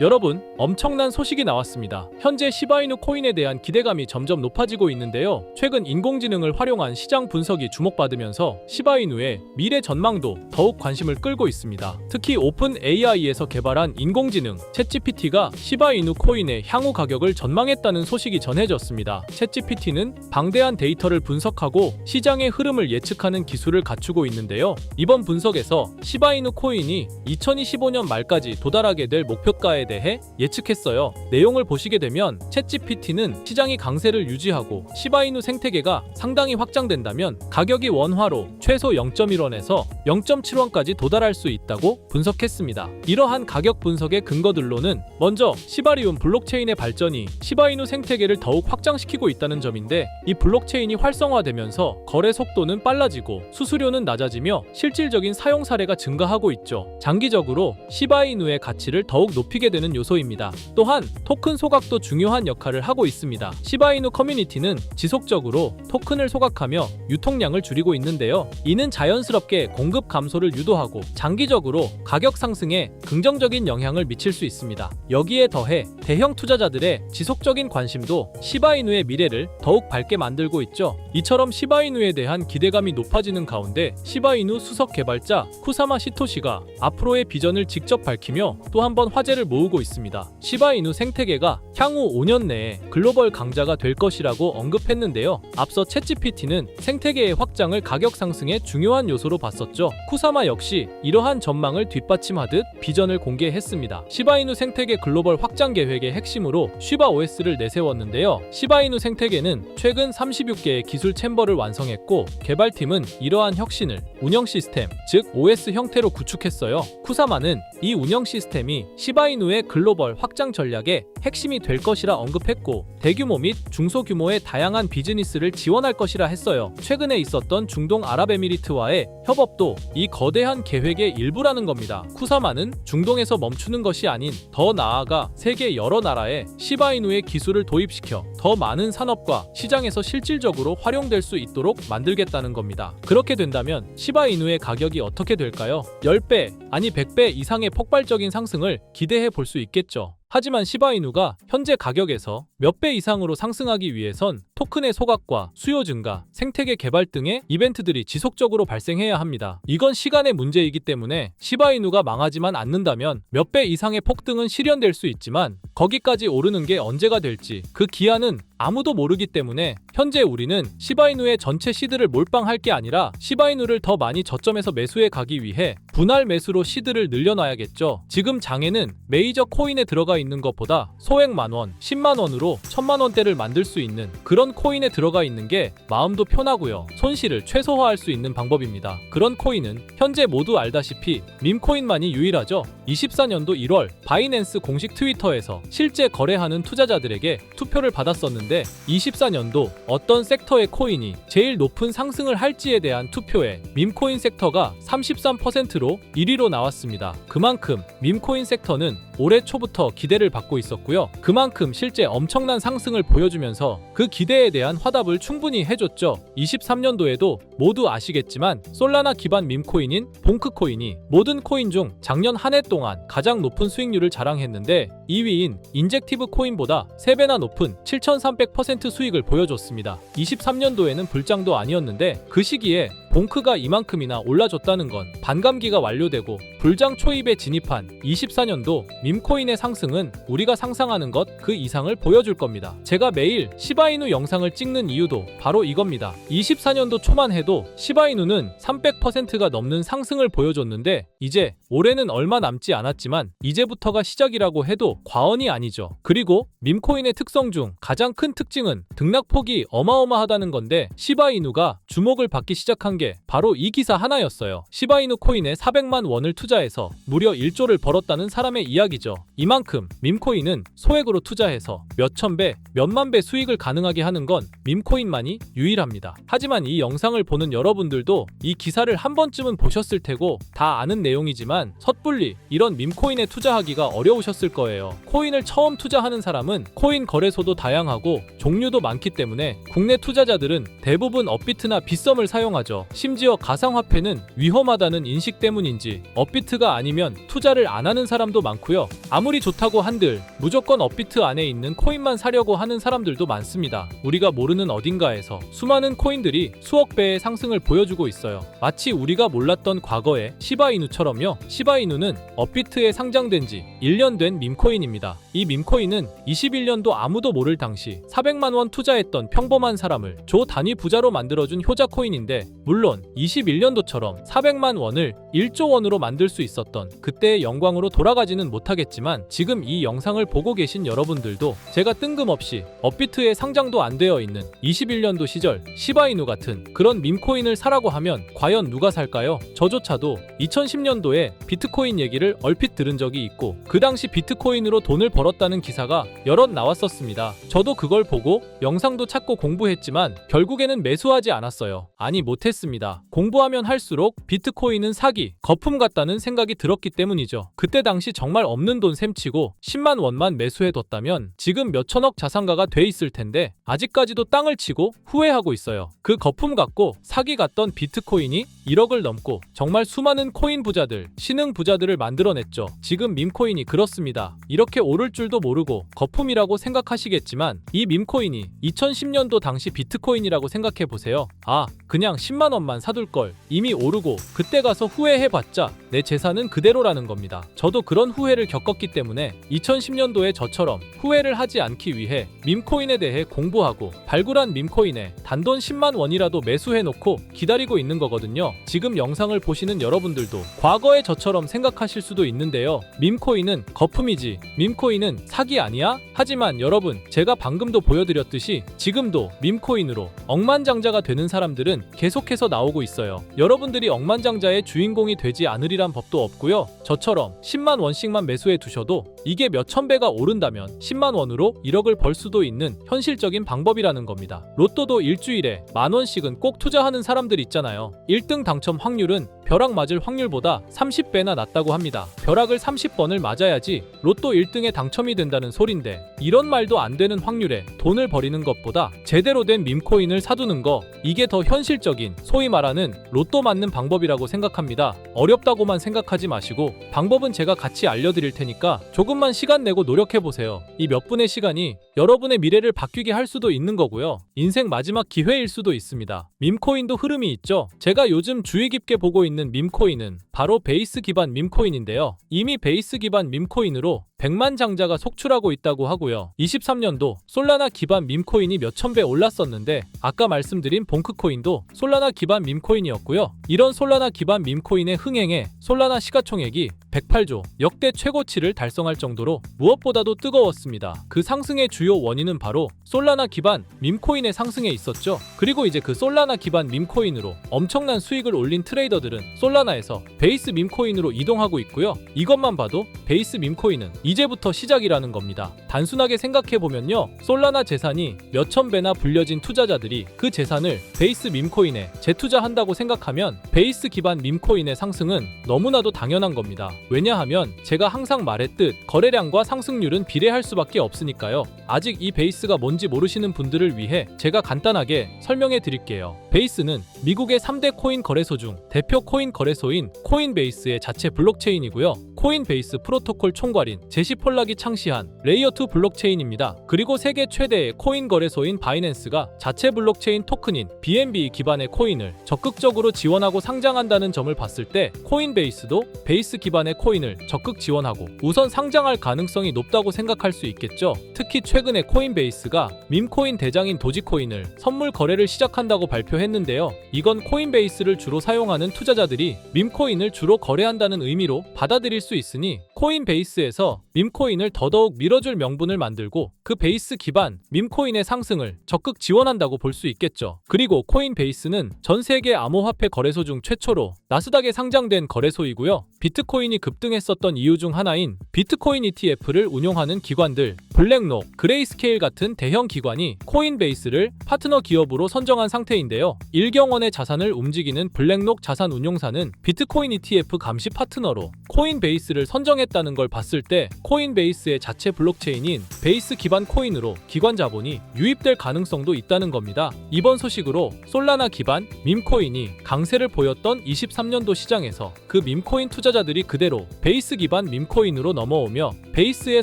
여러분, 엄청난 소식이 나왔습니다. 현재 시바이누 코인에 대한 기대감이 점점 높아지고 있는데요. 최근 인공지능을 활용한 시장 분석이 주목받으면서 시바이누의 미래 전망도 더욱 관심을 끌고 있습니다. 특히 오픈 AI에서 개발한 인공지능 챗GPT가 시바이누 코인의 향후 가격을 전망했다는 소식이 전해졌습니다. 챗GPT는 방대한 데이터를 분석하고 시장의 흐름을 예측하는 기술을 갖추고 있는데요. 이번 분석에서 시바이누 코인이 2025년 말까지 도달하게 될 목표가에 대해 예측했어요. 내용을 보시게 되면 챗GPT는 시장이 강세를 유지하고 시바이누 생태계가 상당히 확장된다면 가격이 원화로 최소 0.1원에서 0.7원까지 도달할 수 있다고 분석했습니다. 이러한 가격 분석의 근거들로는 먼저 시바리움 블록체인의 발전이 시바이누 생태계를 더욱 확장시키고 있다는 점인데 이 블록체인이 활성화되면서 거래 속도는 빨라지고 수수료는 낮아지며 실질적인 사용 사례가 증가하고 있죠. 장기적으로 시바이누의 가치를 더욱 높이게 되는 요소입니다. 또한 토큰 소각도 중요한 역할을 하고 있습니다. 시바이누 커뮤니티는 지속적으로 토큰을 소각하며 유통량을 줄이고 있는데요. 이는 자연스럽게 공급 감소를 유도하고 장기적으로 가격 상승에 긍정적인 영향을 미칠 수 있습니다. 여기에 더해 대형 투자자들의 지속적인 관심도 시바이누의 미래를 더욱 밝게 만들고 있죠. 이처럼 시바이누에 대한 기대감이 높아지는 가운데 시바이누 수석 개발자 쿠사마 시토시가 앞으로의 비전을 직접 밝히며 또 한 번 화제를 모으고 있습니다. 시바이누 생태계가 향후 5년 내에 글로벌 강자가 될 것이라고 언급했는데요. 앞서 챗GPT는 생태계의 확장을 가격 상승의 중요한 요소로 봤었죠. 쿠사마 역시 이러한 전망을 뒷받침하듯 비전을 공개했습니다. 시바이누 생태계 글로벌 확장 계획의 핵심으로 쉬바 OS를 내세웠는데요. 시바이누 생태계는 최근 36개의 기술 챔버를 완성했고 개발팀은 이러한 혁신을 운영 시스템, 즉 OS 형태로 구축했어요. 쿠사마는 이 운영 시스템이 시바이누의 글로벌 확장 전략의 핵심이 될 것이라 언급했고 대규모 및 중소규모의 다양한 비즈니스를 지원할 것이라 했어요. 최근에 있었던 중동 아랍에미리트와의 협업도 이 거대한 계획의 일부라는 겁니다. 쿠사마는 중동에서 멈추는 것이 아닌 더 나아가 세계 여러 나라에 시바이누의 기술을 도입시켜 더 많은 산업과 시장에서 실질적으로 활용될 수 있도록 만들겠다는 겁니다. 그렇게 된다면 시바이누의 가격이 어떻게 될까요? 10배, 아니 100배 이상의 폭발적인 상승을 기대해 볼수 있겠죠. 하지만 시바이누가 현재 가격에서 몇 배 이상으로 상승하기 위해선 토큰의 소각과 수요 증가, 생태계 개발 등의 이벤트들이 지속적으로 발생해야 합니다. 이건 시간의 문제이기 때문에 시바이누가 망하지만 않는다면 몇 배 이상의 폭등은 실현될 수 있지만 거기까지 오르는 게 언제가 될지 그 기한은 아무도 모르기 때문에 현재 우리는 시바이누의 전체 시드를 몰빵할 게 아니라 시바이누를 더 많이 저점에서 매수해 가기 위해 분할 매수로 시드를 늘려놔야겠죠. 지금 장에는 메이저 코인에 들어가 있는 것보다 소액 만원, 10만원으로 천만원대를 만들 수 있는 그런 코인에 들어가 있는 게 마음도 편하고요. 손실을 최소화할 수 있는 방법입니다. 그런 코인은 현재 모두 알다시피 밈코인만이 유일하죠. 24년도 1월 바이낸스 공식 트위터에서 실제 거래하는 투자자들에게 투표를 받았었는데 24년도 어떤 섹터의 코인이 제일 높은 상승을 할지에 대한 투표에 밈코인 섹터가 33%로 1위로 나왔습니다. 그만큼 밈코인 섹터는 올해 초부터 기대를 받고 있었고요. 그만큼 실제 엄청난 상승을 보여주면서 그 기대에 대한 화답을 충분히 해줬죠. 23년도에도 모두 아시겠지만 솔라나 기반 밈코인인 봉크코인이 모든 코인 중 작년 한 해 동안 가장 높은 수익률을 자랑했는데 2위인 인젝티브 코인보다 3배나 높은 7,300% 수익을 보여줬습니다. 23년도에는 불장도 아니었는데 그 시기에 봉크가 이만큼이나 올라줬다는 건 반감기가 완료되고 불장 초입에 진입한 24년도 밈코인의 상승은 우리가 상상하는 것 그 이상을 보여줄 겁니다. 제가 매일 시바이누 영상 을 찍는 이유도 바로 이겁니다. 24년도 초만 해도 시바이누는 300%가 넘는 상승을 보여줬는데 이제 올해는 얼마 남지 않았지만 이제부터가 시작이라고 해도 과언이 아니죠. 그리고 밈코인의 특성 중 가장 큰 특징은 등락폭이 어마어마하다는 건데 시바이누가 주목을 받기 시작한 게 바로 이 기사 하나였어요. 시바이누 코인에 400만 원을 투자해서 무려 1조를 벌었다는 사람의 이야기죠. 이만큼 밈코인은 소액으로 투자해서 몇천 배, 몇만 배 수익을 가능하게 하는 건 밈코인만이 유일합니다. 하지만 이 영상을 보는 여러분들도 이 기사를 한 번쯤은 보셨을 테고 다 아는 내용이지만 섣불리 이런 밈코인에 투자하기가 어려우셨을 거예요. 코인을 처음 투자하는 사람은 코인 거래소도 다양하고 종류도 많기 때문에 국내 투자자들은 대부분 업비트나 빗썸을 사용하죠. 심지어 가상화폐는 위험하다는 인식 때문인지 업비트가 아니면 투자를 안 하는 사람도 많고요. 아무리 좋다고 한들 무조건 업비트 안에 있는 코인만 사려고 하는 사람들도 많습니다. 우리가 모르는 어딘가에서 수많은 코인들이 수억 배의 상승을 보여주고 있어요. 마치 우리가 몰랐던 과거의 시바이누처럼요. 시바이누는 업비트에 상장된 지 1년 된 밈코인입니다. 이 밈코인은 21년도 아무도 모를 당시 400만 원 투자했던 평범한 사람을 조 단위 부자로 만들어준 효자 코인인데 물론 21년도처럼 400만 원을 1조 원으로 만들 수 있었던 그때의 영광으로 돌아가지는 못하겠지만 지금 이 영상을 보고 계신 여러분들도 제가 뜬금없이 업비트에 상장도 안 되어 있는 21년도 시절 시바이누 같은 그런 밈코인을 사라고 하면 과연 누가 살까요? 저조차도 2010년도에 비트코인 얘기를 얼핏 들은 적이 있고 그 당시 비트코인으로 돈을 벌었다는 기사가 여럿 나왔었습니다. 저도 그걸 보고 영상도 찾고 공부했지만 결국에는 매수하지 않았어요. 아니 못했습니다. 공부하면 할수록 비트코인은 사기, 거품 같다는 생각이 들었기 때문이죠. 그때 당시 정말 없는 돈 셈치고 10만 원만 매수해뒀다면 지금 몇천억 자산가가 돼 있을 텐데 아직 까지도 땅을 치고 후회하고 있어요. 그 거품 같고 사기 같던 비트코인이 1억을 넘고 정말 수많은 코인 부자들, 신흥 부자들을 만들어냈죠. 지금 밈코인이 그렇습니다. 이렇게 오를 줄도 모르고 거품이라고 생각하시겠지만 이 밈코인이 2010년도 당시 비트코인이라고 생각해 보세요. 아, 그냥 10만 원만 사둘 걸 이미 오르고 그때 가서 후회해봤자 내 재산은 그대로라는 겁니다. 저도 그런 후회를 겪었기 때문에 2010년도에 저처럼 후회를 하지 않기 위해 밈코인에 대해 공부 하고 발굴한 밈코인에 단돈 10만 원이라도 매수해놓고 기다리고 있는 거거든요. 지금 영상을 보시는 여러분들도 과거의 저처럼 생각하실 수도 있는데요. 밈코인은 거품이지 밈코인은 사기 아니야? 하지만 여러분 제가 방금도 보여드렸듯이 지금도 밈코인으로 억만장자가 되는 사람들은 계속해서 나오고 있어요. 여러분들이 억만장자의 주인공이 되지 않으리란 법도 없고요. 저처럼 10만 원씩만 매수해 두셔도 이게 몇천 배가 오른다면 10만 원으로 1억을 벌 수도 있는 현실적인 방법 이라는 겁니다. 로또도 일주일에 만 원씩은 꼭 투자하는 사람들 있잖아요. 1등 당첨 확률은 벼락 맞을 확률보다 30배나 낮다고 합니다. 벼락을 30번을 맞아야지 로또 1등에 당첨이 된다는 소린데 이런 말도 안 되는 확률에 돈을 버리는 것보다 제대로 된 밈코인을 사두는 거 이게 더 현실적인 소위 말하는 로또 맞는 방법이라고 생각합니다. 어렵다고만 생각하지 마시고 방법은 제가 같이 알려드릴 테니까 조금만 시간 내고 노력해 보세요. 이 몇 분의 시간이 여러분의 미래를 바뀌게 할 수도 있는 거고요. 인생 마지막 기회일 수도 있습니다. 밈코인도 흐름이 있죠. 제가 요즘 주의 깊게 보고 있는 밈코인은 바로 베이스 기반 밈코인인데요. 이미 베이스 기반 밈코인으로 100만 장자가 속출하고 있다고 하고요. 23년도 솔라나 기반 밈코인이 몇천 배 올랐었는데 아까 말씀드린 봉크코인도 솔라나 기반 밈코인이었고요. 이런 솔라나 기반 밈코인의 흥행에 솔라나 시가총액이 108조 역대 최고치를 달성할 정도로 무엇보다도 뜨거웠습니다. 그 상승의 주요 원인은 바로 솔라나 기반 밈코인의 상승에 있었죠. 그리고 이제 그 솔라나 기반 밈코인으로 엄청난 수익을 올린 트레이더들은 솔라나에서 베이스 밈코인으로 이동하고 있고요. 이것만 봐도 베이스 밈코인은 이제부터 시작이라는 겁니다. 단순하게 생각해 보면요. 솔라나 재산이 몇천 배나 불려진 투자자들이 그 재산을 베이스 밈코인에 재투자한다고 생각하면 베이스 기반 밈코인의 상승은 너무나도 당연한 겁니다. 왜냐하면 제가 항상 말했듯 거래량과 상승률은 비례할 수밖에 없으니까요. 아직 이 베이스가 뭔지 모르시는 분들을 위해 제가 간단하게 설명해 드릴게요. 베이스는 미국의 3대 코인 거래소 중 대표 코인 거래소인 코인베이스의 자체 블록체인이고요. 코인베이스 프로토콜 총괄인 제시 폴락이 창시한 레이어2 블록체인입니다. 그리고 세계 최대의 코인 거래소인 바이낸스가 자체 블록체인 토큰인 BNB 기반의 코인을 적극적으로 지원하고 상장한다는 점을 봤을 때 코인베이스도 베이스 기반의 코인을 적극 지원하고 우선 상장할 가능성이 높다고 생각할 수 있겠죠. 특히 최근에 코인베이스가 밈코인 대장인 도지코인을 선물 거래를 시작한다고 발표했는데요. 이건 코인베이스를 주로 사용하는 투자자들 이 밈코인을 주로 거래한다는 의미로 받아들일 수 있으니 코인베이스에서 밈코인을 더더욱 밀어줄 명분을 만들고 그 베이스 기반 밈코인의 상승을 적극 지원한다고 볼 수 있겠죠. 그리고 코인베이스는 전 세계 암호화폐 거래소 중 최초로 나스닥에 상장된 거래소이고요. 비트코인이 급등했었던 이유 중 하나인 비트코인 ETF를 운용하는 기관들 블랙록, 그레이스케일 같은 대형 기관이 코인베이스를 파트너 기업으로 선정한 상태인데요. 1경원의 자산을 움직이는 블랙록 자산 운용사는 비트코인 ETF 감시 파트너로 코인베이스를 선정했 다는 걸 봤을 때 코인베이스의 자체 블록체인인 베이스 기반 코인으로 기관 자본이 유입될 가능성도 있다는 겁니다. 이번 소식으로 솔라나 기반 밈코인이 강세를 보였던 23년도 시장에서 그 밈코인 투자자들이 그대로 베이스 기반 밈코인으로 넘어오며 베이스의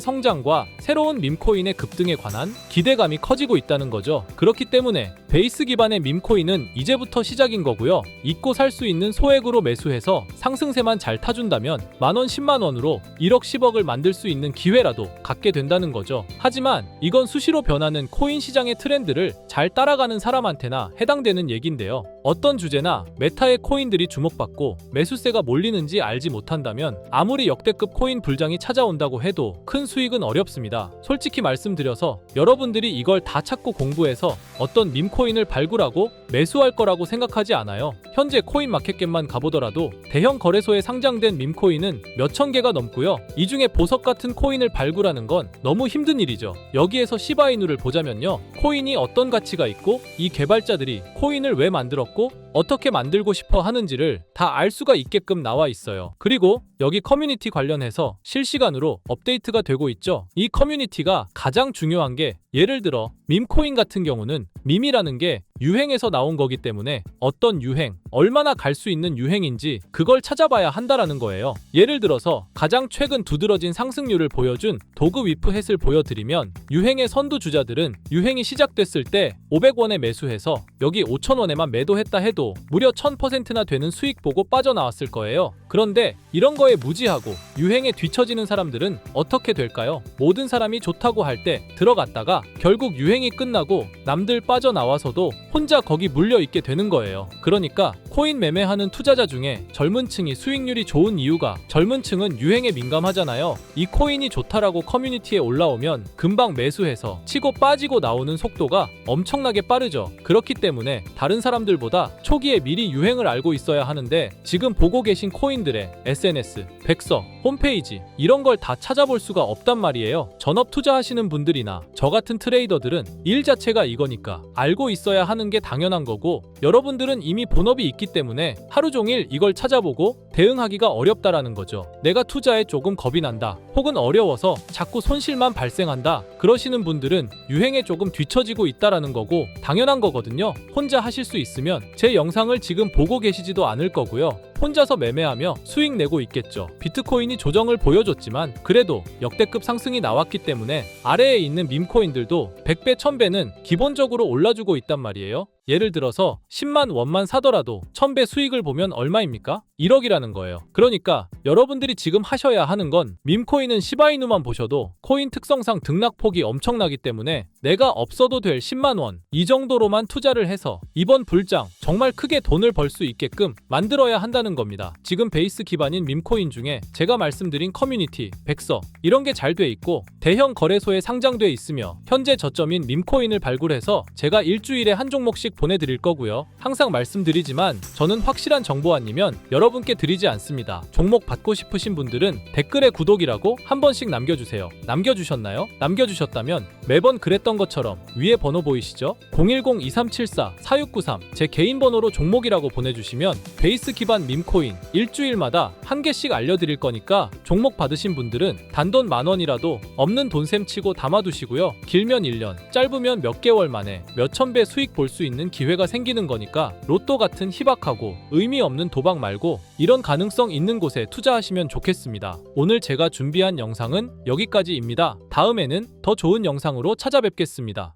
성장과 새로운 밈코인의 급등에 관한 기대감이 커지고 있다는 거죠. 그렇기 때문에 베이스 기반의 밈코인은 이제부터 시작인 거고요. 잊고 살 수 있는 소액으로 매수해서 상승세만 잘 타준다면 만원 10만원으로 1억 10억을 만들 수 있는 기회라도 갖게 된다는 거죠. 하지만 이건 수시로 변하는 코인 시장의 트렌드를 잘 따라가는 사람한테나 해당되는 얘긴데요. 어떤 주제나 메타의 코인들이 주목받고 매수세가 몰리는지 알지 못한다면 아무리 역대급 코인 불장이 찾아온다고 해도 큰 수익은 어렵습니다. 솔직히 말씀드려서 여러분들이 이걸 다 찾고 공부해서 어떤 밈코인을 발굴하고 매수할 거라고 생각하지 않아요. 현재 코인 마켓겟만 가보더라도 대형 거래소에 상장된 밈코인은 몇천 개가 넘고요. 이 중에 보석 같은 코인을 발굴하는 건 너무 힘든 일이죠. 여기에서 시바이누를 보자면요. 코인이 어떤 가치가 있고 이 개발자들이 코인을 왜 만들었고 어떻게 만들고 싶어 하는지를 다 알 수가 있게끔 나와 있어요. 그리고 여기 커뮤니티 관련해서 실시간으로 업데이트가 되고 있죠. 이 커뮤니티가 가장 중요한 게 예를 들어 밈코인 같은 경우는 밈이라는 게 유행에서 나온 거기 때문에 어떤 유행, 얼마나 갈 수 있는 유행인지 그걸 찾아봐야 한다라는 거예요. 예를 들어서 가장 최근 두드러진 상승률을 보여준 도그 위프 햇을 보여드리면 유행의 선두 주자들은 유행이 시작됐을 때 500원에 매수해서 여기 5,000원에만 매도했다 해도 무려 1000%나 되는 수익 보고 빠져나왔을 거예요. 그런데 이런 거에 무지하고 유행에 뒤처지는 사람들은 어떻게 될까요? 모든 사람이 좋다고 할 때 들어갔다가 결국 유행이 끝나고 남들 빠져나와서도 혼자 거기 물려 있게 되는 거예요. 그러니까 코인 매매하는 투자자 중에 젊은 층이 수익률이 좋은 이유가 젊은 층은 유행에 민감하잖아요. 이 코인이 좋다라고 커뮤니티에 올라오면 금방 매수해서 치고 빠지고 나오는 속도가 엄청나게 빠르죠. 그렇기 때문에 다른 사람들보다 초기에 미리 유행을 알고 있어야 하는데 지금 보고 계신 코인들의 SNS, 백서, 홈페이지 이런 걸 다 찾아볼 수가 없단 말이에요. 전업 투자하시는 분들이나 저 같은 트레이더들은 일 자체가 이거니까 알고 있어야 하는 게 당연한 거고 여러분들은 이미 본업이 있기 때문에 하루 종일 이걸 찾아보고 대응하기가 어렵다라는 거죠. 내가 투자에 조금 겁이 난다. 혹은 어려워서 자꾸 손실만 발생한다. 그러시는 분들은 유행에 조금 뒤처지고 있다라는 거고 당연한 거거든요. 혼자 하실 수 있으면 제 영상을 지금 보고 계시지도 않을 거고요. 혼자서 매매하며 수익 내고 있겠죠. 비트코인이 조정을 보여줬지만 그래도 역대급 상승이 나왔기 때문에 아래에 있는 밈코인들도 100배, 1000배는 기본적으로 올라주고 있단 말이에요. 예를 들어서 10만 원만 사더라도 1000배 수익을 보면 얼마입니까? 1억이라는 거예요. 그러니까 여러분들이 지금 하셔야 하는 건 밈코인은 시바이누만 보셔도 코인 특성상 등락폭이 엄청나기 때문에 내가 없어도 될 10만 원 이 정도로만 투자를 해서 이번 불장 정말 크게 돈을 벌 수 있게끔 만들어야 한다는 겁니다. 지금 베이스 기반인 밈코인 중에 제가 말씀드린 커뮤니티, 백서 이런 게 잘 돼 있고 대형 거래소에 상장돼 있으며 현재 저점인 밈코인을 발굴해서 제가 일주일에 한 종목씩 보내드릴 거고요. 항상 말씀드리지만 저는 확실한 정보 아니면 여러분께 드리지 않습니다. 종목 받고 싶으신 분들은 댓글에 구독이라고 한 번씩 남겨주세요. 남겨주셨나요? 남겨주셨다면 매번 그랬던 것처럼 위에 번호 보이시죠? 010-2374-4693 제 개인 번호로 종목이라고 보내주시면 베이스 기반 밈코인 일주일마다 한 개씩 알려드릴 거니까 종목 받으신 분들은 단돈 만 원이라도 없는 돈셈 치고 담아두시고요. 길면 1년, 짧으면 몇 개월 만에 몇천 배 수익 볼 수 있는 기회가 생기는 거니까 로또 같은 희박하고 의미 없는 도박 말고 이런 가능성 있는 곳에 투자하시면 좋겠습니다. 오늘 제가 준비한 영상은 여기까지입니다. 다음에는 더 좋은 영상으로 찾아뵙겠습니다.